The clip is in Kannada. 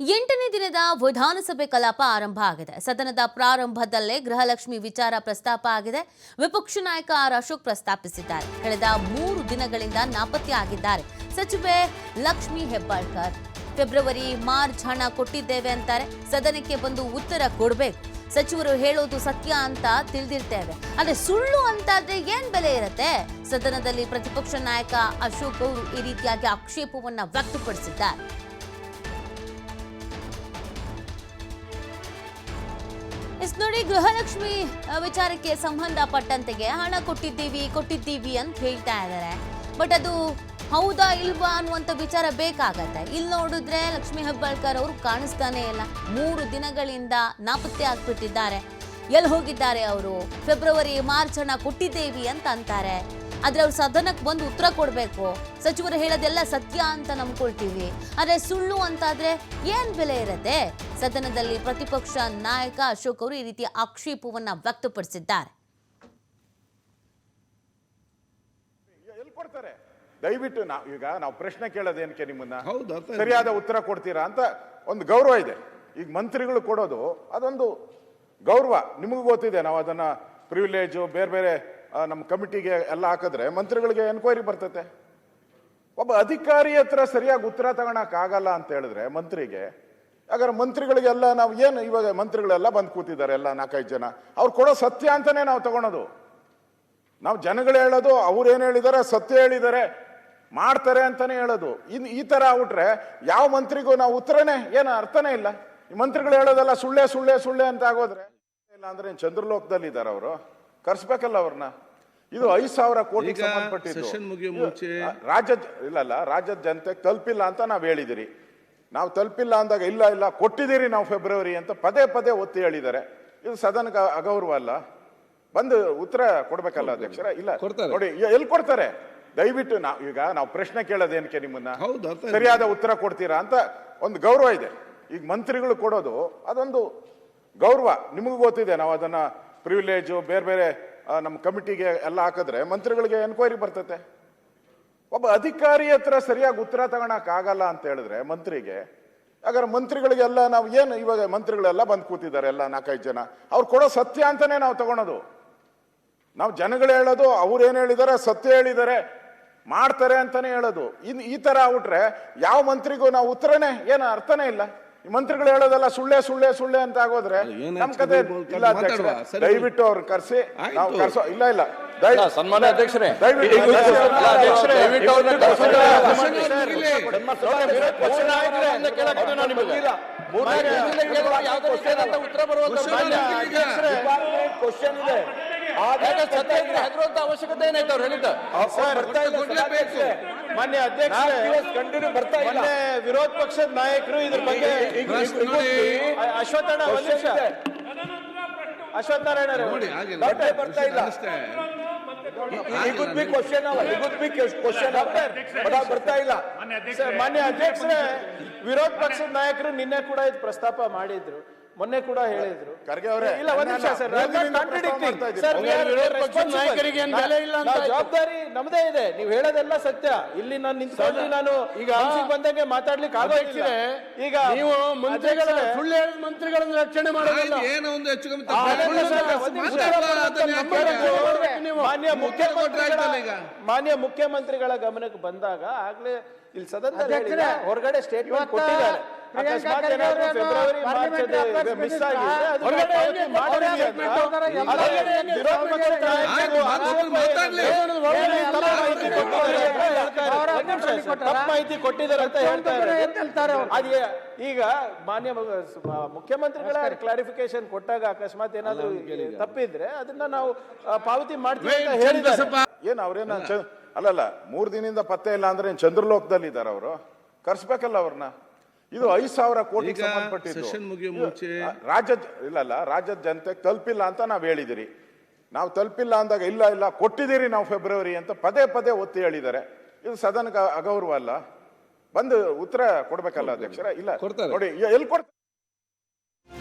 ಎಂಟನೇ ದಿನದ ವಿಧಾನಸಭೆ ಕಲಾಪ ಆರಂಭ ಆಗಿದೆ. ಸದನದ ಪ್ರಾರಂಭದಲ್ಲೇ ಗೃಹಲಕ್ಷ್ಮಿ ವಿಚಾರ ಪ್ರಸ್ತಾಪ ಆಗಿದೆ. ವಿಪಕ್ಷ ನಾಯಕ ಆರ್ ಅಶೋಕ್ ಪ್ರಸ್ತಾಪಿಸಿದ್ದಾರೆ. ಕಳೆದ ಮೂರು ದಿನಗಳಿಂದ ನಾಪತ್ತೆ ಆಗಿದ್ದಾರೆ. ಸಚಿವೆ ಲಕ್ಷ್ಮಿ ಹೆಬ್ಬಾಳ್ಕರ್ ಫೆಬ್ರವರಿ ಮಾರ್ಚ್ ಹಣ ಕೊಟ್ಟಿದ್ದೇವೆ ಅಂತಾರೆ. ಸದನಕ್ಕೆ ಬಂದು ಉತ್ತರ ಕೊಡಬೇಕು. ಸಚಿವರು ಹೇಳೋದು ಸತ್ಯ ಅಂತ ತಿಳಿದಿರ್ತೇವೆ. ಅಂದ್ರೆ ಸುಳ್ಳು ಅಂತಾದ್ರೆ ಏನ್ ಬೆಲೆ ಇರತ್ತೆ? ಸದನದಲ್ಲಿ ಪ್ರತಿಪಕ್ಷ ನಾಯಕ ಅಶೋಕ್ ಅವರು ಈ ರೀತಿಯಾಗಿ ಆಕ್ಷೇಪವನ್ನ ವ್ಯಕ್ತಪಡಿಸಿದ್ದಾರೆ. ಎಸ್ ನೋಡಿ, ಗೃಹಲಕ್ಷ್ಮಿ ವಿಚಾರಕ್ಕೆ ಸಂಬಂಧಪಟ್ಟಂತೆಗೆ ಹಣ ಕೊಟ್ಟಿದ್ದೀವಿ ಕೊಟ್ಟಿದ್ದೀವಿ ಅಂತ ಹೇಳ್ತಾ ಇದ್ದಾರೆ. ಬಟ್ ಅದು ಹೌದಾ ಇಲ್ವಾ ಅನ್ನುವಂಥ ವಿಚಾರ ಬೇಕಾಗತ್ತೆ. ಇಲ್ಲಿ ನೋಡಿದ್ರೆ ಲಕ್ಷ್ಮೀ ಹೆಬ್ಬಾಳ್ಕರ್ ಅವರು ಕಾಣಿಸ್ತಾನೆ ಇಲ್ಲ. ಮೂರು ದಿನಗಳಿಂದ ನಾಪತ್ತೆ ಆಗ್ಬಿಟ್ಟಿದ್ದಾರೆ. ಎಲ್ಲಿ ಹೋಗಿದ್ದಾರೆ ಅವರು? ಫೆಬ್ರವರಿ ಮಾರ್ಚ್ ಹಣ ಕೊಟ್ಟಿದ್ದೇವಿ ಅಂತ ಅಂತಾರೆ. ಆದ್ರೆ ಅವ್ರು ಸದನಕ್ಕೆ ಬಂದು ಉತ್ತರ ಕೊಡಬೇಕು. ಸಚಿವರು ಹೇಳೋದೆಲ್ಲ ಸತ್ಯ ಅಂತ ನಂಬ್ಕೊಳ್ತೀವಿ. ಆದ್ರೆ ಸುಳ್ಳು ಅಂತಾದ್ರೆ ಏನ್ ಬೆಲೆ ಇರತ್ತೆ? ಸದನದಲ್ಲಿ ಪ್ರತಿಪಕ್ಷ ನಾಯಕ ಅಶೋಕ್ ಅವರು ಈ ರೀತಿ ಆಕ್ಷೇಪವನ್ನ ವ್ಯಕ್ತಪಡಿಸಿದ್ದಾರೆ. ಎಲ್ಲಿ ಕೊಡ್ತಾರೆ? ದಯವಿಟ್ಟು ನಾವು ಈಗ ನಾವು ಪ್ರಶ್ನೆ ಕೇಳೋದೇನಕ್ಕೆ ನಿಮ್ಮನ್ನ? ಹೌದು, ಸರಿಯಾದ ಉತ್ತರ ಕೊಡ್ತೀರಾ ಅಂತ ಒಂದು ಗೌರವ ಇದೆ. ಈಗ ಮಂತ್ರಿಗಳು ಕೊಡೋದು ಅದೊಂದು ಗೌರವ. ನಿಮಗೂ ಗೊತ್ತಿದೆ ನಾವು ಅದನ್ನ ಪ್ರಿವಿಲೇಜು ಬೇರೆ ಬೇರೆ ನಮ್ಮ ಕಮಿಟಿಗೆ ಎಲ್ಲ ಹಾಕಿದ್ರೆ ಮಂತ್ರಿಗಳಿಗೆ ಎನ್ಕ್ವೈರಿ ಬರ್ತತೆ. ಒಬ್ಬ ಅಧಿಕಾರಿ ಹತ್ರ ಸರಿಯಾಗಿ ಉತ್ತರ ತಗೊಳಕ್ಕಾಗಲ್ಲ ಅಂತ ಹೇಳಿದ್ರೆ ಮಂತ್ರಿಗೆ, ಹಾಗಾದ್ರೆ ಮಂತ್ರಿಗಳಿಗೆಲ್ಲ ನಾವು ಏನು ಇವಾಗ ಮಂತ್ರಿಗಳೆಲ್ಲ ಬಂದು ಕೂತಿದ್ದಾರೆ ಎಲ್ಲ ನಾಲ್ಕೈದು ಜನ, ಅವ್ರು ಕೊಡೋ ಸತ್ಯ ಅಂತಲೇ ನಾವು ತಗೊಳೋದು. ನಾವು ಜನಗಳು ಹೇಳೋದು, ಅವ್ರು ಏನು ಹೇಳಿದ್ದಾರೆ ಸತ್ಯ ಹೇಳಿದ್ದಾರೆ ಮಾಡ್ತಾರೆ ಅಂತಲೇ ಹೇಳೋದು. ಇನ್ನು ಈ ಥರ ಆಗ್ಬಿಟ್ರೆ ಯಾವ ಮಂತ್ರಿಗೂ ನಾವು ಉತ್ತರನೇ, ಏನು ಅರ್ಥನೇ ಇಲ್ಲ. ಈ ಮಂತ್ರಿಗಳು ಹೇಳೋದೆಲ್ಲ ಸುಳ್ಳೆ ಸುಳ್ಳೆ ಸುಳ್ಳೆ ಅಂತ ಆಗೋದ್ರೆ, ಇಲ್ಲ ಅಂದ್ರೆ ಚಂದ್ರಲೋಕದಲ್ಲಿ ಇದ್ದಾರೆ ಅವರು. ಕರ್ಸ್ಬೇಕಲ್ಲ ಅವ್ರನ್ನ. ಇದು ಐದು ಸಾವಿರ ಕೋಟಿ ಸಂಬಂಧಪಟ್ಟಿದ್ದು. ರಾಜ್ಯ ಇಲ್ಲ ಅಲ್ಲ ರಾಜ್ಯದ ಜನತೆ ತಲುಪಿಲ್ಲ ಅಂತ ನಾವು ಹೇಳಿದಿರಿ. ನಾವು ತಲುಪಿಲ್ಲ ಅಂದಾಗ ಇಲ್ಲ ಇಲ್ಲ ಕೊಟ್ಟಿದ್ದೀರಿ ನಾವು ಫೆಬ್ರವರಿ ಅಂತ ಪದೇ ಪದೇ ಒತ್ತಿ ಹೇಳಿದ್ದಾರೆ. ಇದು ಸದನಕ್ಕೆ ಅಗೌರವ ಅಲ್ಲ. ಬಂದು ಉತ್ತರ ಕೊಡ್ಬೇಕಲ್ಲ ಅಧ್ಯಕ್ಷರ? ಇಲ್ಲ. ನೋಡಿ ಎಲ್ಲಿ ಕೊಡ್ತಾರೆ? ದಯವಿಟ್ಟು ನಾವು ಈಗ ನಾವು ಪ್ರಶ್ನೆ ಕೇಳೋದೇನಕ್ಕೆ ನಿಮ್ಮನ್ನ? ಸರಿಯಾದ ಉತ್ತರ ಕೊಡ್ತೀರಾ ಅಂತ ಒಂದು ಗೌರವ ಇದೆ. ಈಗ ಮಂತ್ರಿಗಳು ಕೊಡೋದು ಅದೊಂದು ಗೌರವ. ನಿಮಗೂ ಗೊತ್ತಿದೆ ನಾವು ಅದನ್ನ ಪ್ರಿವಿಲೇಜು ಬೇರೆ ಬೇರೆ ನಮ್ಮ ಕಮಿಟಿಗೆ ಎಲ್ಲ ಹಾಕಿದ್ರೆ ಮಂತ್ರಿಗಳಿಗೆ ಎನ್ಕ್ವೈರಿ ಬರ್ತೈತೆ. ಒಬ್ಬ ಅಧಿಕಾರಿ ಹತ್ರ ಸರಿಯಾಗಿ ಉತ್ತರ ತಗೊಳಕ್ಕಾಗಲ್ಲ ಅಂತ ಹೇಳಿದ್ರೆ ಮಂತ್ರಿಗೆ, ಹಾಗಾದ್ರೆ ಮಂತ್ರಿಗಳಿಗೆಲ್ಲ ನಾವು ಏನು ಇವಾಗ ಮಂತ್ರಿಗಳೆಲ್ಲ ಬಂದು ಕೂತಿದ್ದಾರೆ ಎಲ್ಲ ನಾಲ್ಕೈದು ಜನ, ಅವ್ರು ಕೊಡೋ ಸತ್ಯ ಅಂತಾನೆ ನಾವು ತಗೊಳೋದು. ನಾವು ಜನಗಳು ಹೇಳೋದು, ಅವ್ರು ಏನು ಹೇಳಿದ್ದಾರೆ ಸತ್ಯ ಹೇಳಿದ್ದಾರೆ ಮಾಡ್ತಾರೆ ಅಂತಲೇ ಹೇಳೋದು. ಇನ್ ಈ ತರ ಆಗ್ಬಿಟ್ರೆ ಯಾವ ಮಂತ್ರಿಗೂ ನಾವು ಉತ್ತರನೇ, ಏನು ಅರ್ಥನೇ ಇಲ್ಲ. ಈ ಮಂತ್ರಿಗಳು ಹೇಳೋದೆಲ್ಲ ಸುಳ್ಳೆ ಸುಳ್ಳೆ ಸುಳ್ಳೆ ಅಂತ ಆಗೋದ್ರೆ ನಮ್ ಕತೆ ಇಲ್ಲ. ದಯವಿಟ್ಟು ಅವ್ರು ಕರ್ಸಿ. ನಾವು ಕರ್ಸೋ ಇಲ್ಲ ಇಲ್ಲ, ಸನ್ಮಾನ್ಯ ಅಧ್ಯಕ್ಷರೇ ಅವಶ್ಯಕತೆ ಏನಾಯ್ತು ಅವ್ರು ಹೇಳಿದ್ದ ಸಭಾಧ್ಯಕ್ಷರೇ. ಮಾನ್ಯ ಅಧ್ಯಕ್ಷರೇ ಕಂಟಿನ್ಯೂ ಬರ್ತಾ ಇಲ್ಲ ವಿರೋಧ ಪಕ್ಷದ ನಾಯಕರು ಇದ್ರ ಬಗ್ಗೆ ಅಶ್ವತ್ಥಣ್ಣ ಅಶ್ವತ್ಥನಾರಾಯಣ ಬರ್ತಾ ಬರ್ತಾ ಇಲ್ಲ ಅಷ್ಟೇ It could be question hour. It could be question hour. But ಅದು ಬರ್ತಾ ಇಲ್ಲ ಸರ್, ಮಾನ್ಯ ಅಧ್ಯಕ್ಷರೇ ವಿರೋಧ ಪಕ್ಷದ ನಾಯಕರು ನಿನ್ನೆ ಕೂಡ ಇದು ಪ್ರಸ್ತಾಪ ಮಾಡಿದ್ರು ಮೊನ್ನೆ ಕೂಡ ಹೇಳಿದ್ರು. ಖರ್ಗೆ ಅವರೇ, ಇಲ್ಲ ಒಂದ್ ನಿಮಿಷ ಸರ್ ಜವಾಬ್ದಾರಿ ನಮ್ದೇ ಇದೆ. ನೀವು ಹೇಳೋದೆಲ್ಲ ಸತ್ಯ. ಇಲ್ಲಿ ನಾನು ನಿಂತ್ಕೊಂಡು ನಾನು ಈಗ ಬಂದಂಗೆ ಮಾತಾಡ್ಲಿಕ್ಕೆ ಆಗೋಯ್ತಿದೆ ಈಗ ನೀವು ಮಂತ್ರಿಗಳ ಸುಳ್ಳು ಹೇಳಿದ ಮಂತ್ರಿಗಳನ್ನ ರಕ್ಷಣೆ ಮಾಡೋದಿಲ್ಲ. ಏನೋ ಒಂದು ಹೆಚ್ಚು ಮಾನ್ಯ ಮುಖ್ಯಮಂತ್ರಿಗಳ. ಮಾನ್ಯ ಮುಖ್ಯಮಂತ್ರಿಗಳ ಗಮನಕ್ಕೆ ಬಂದಾಗ ಆಗ್ಲೇ ಇಲ್ಲಿ ಸದನ ಹೊರಗಡೆ ಸ್ಟೇಟ್ಮೆಂಟ್ ಕೊಟ್ಟಿದ್ದಾರೆ. ಅಕಸ್ಮಾತ್ ಏನಾದ್ರು ಫೆಬ್ರವರಿ ಮಾರ್ಚ್ ಮಿಸ್ minister ಆಗಿದೆ ಅದು ಮಾಡಿದ್ವಿ ಅಂತ. ಎಲ್ಲ ವಿರೋಧ ಮಾಹಿತಿ ಕೊಟ್ಟಿದ್ದಾರೆ ಅಂತ ಹೇಳ್ತಾರೆ. ಅದೇ ಈಗ ಮಾನ್ಯ ಮುಖ್ಯಮಂತ್ರಿಗಳ ಕ್ಲಾರಿಫಿಕೇಶನ್ ಕೊಟ್ಟಾಗ ಅಕಸ್ಮಾತ್ ಏನಾದ್ರು ತಪ್ಪಿದ್ರೆ ಅದನ್ನ ನಾವು ಪಾವತಿ ಮಾಡ್ತೀವಿ ಅಂತ ಹೇಳಿದ್ದಾರೆ ಏನು ಅವ್ರೇನ ಅಲ್ಲಲ್ಲ ಮೂರ್ ದಿನದಿಂದ ಪತ್ತೆ ಇಲ್ಲ ಅಂದ್ರೆ ಏನ್ ಚಂದ್ರಲೋಕದಲ್ಲಿ ಇದ್ದಾರೆ ಅವರು ಕರ್ಸ್ಬೇಕಲ್ಲ ಅವ್ರನ್ನ ಇದು ಐದು ಸಾವಿರ ಕೋಟಿ ಈಗ ಸಂಬಂಧಪಟ್ಟಿದ್ದು. ಮುಗಿಯೋ ಮುಂಚೆ- ರಾಜ್ಯದ ಇಲ್ಲ ಅಲ್ಲ ರಾಜ್ಯದ ಜನತೆ ತಲುಪಿಲ್ಲ ಅಂತ ನಾವು ಹೇಳಿದಿರಿ. ನಾವು ತಲುಪಿಲ್ಲ ಅಂದಾಗ ಇಲ್ಲ ಇಲ್ಲ ಕೊಟ್ಟಿದ್ದೀರಿ ನಾವು ಫೆಬ್ರವರಿ ಅಂತ ಪದೇ ಪದೇ ಒತ್ತಿ ಹೇಳಿದ್ದಾರೆ. ಇದು ಸದನಕ್ಕೆ ಅಗೌರವ ಅಲ್ಲ. ಬಂದು ಉತ್ತರ ಕೊಡ್ಬೇಕಲ್ಲ ಅಧ್ಯಕ್ಷರ? ಇಲ್ಲ. ನೋಡಿ ಎಲ್ಲಿ ಕೊಡ್ತಾರೆ?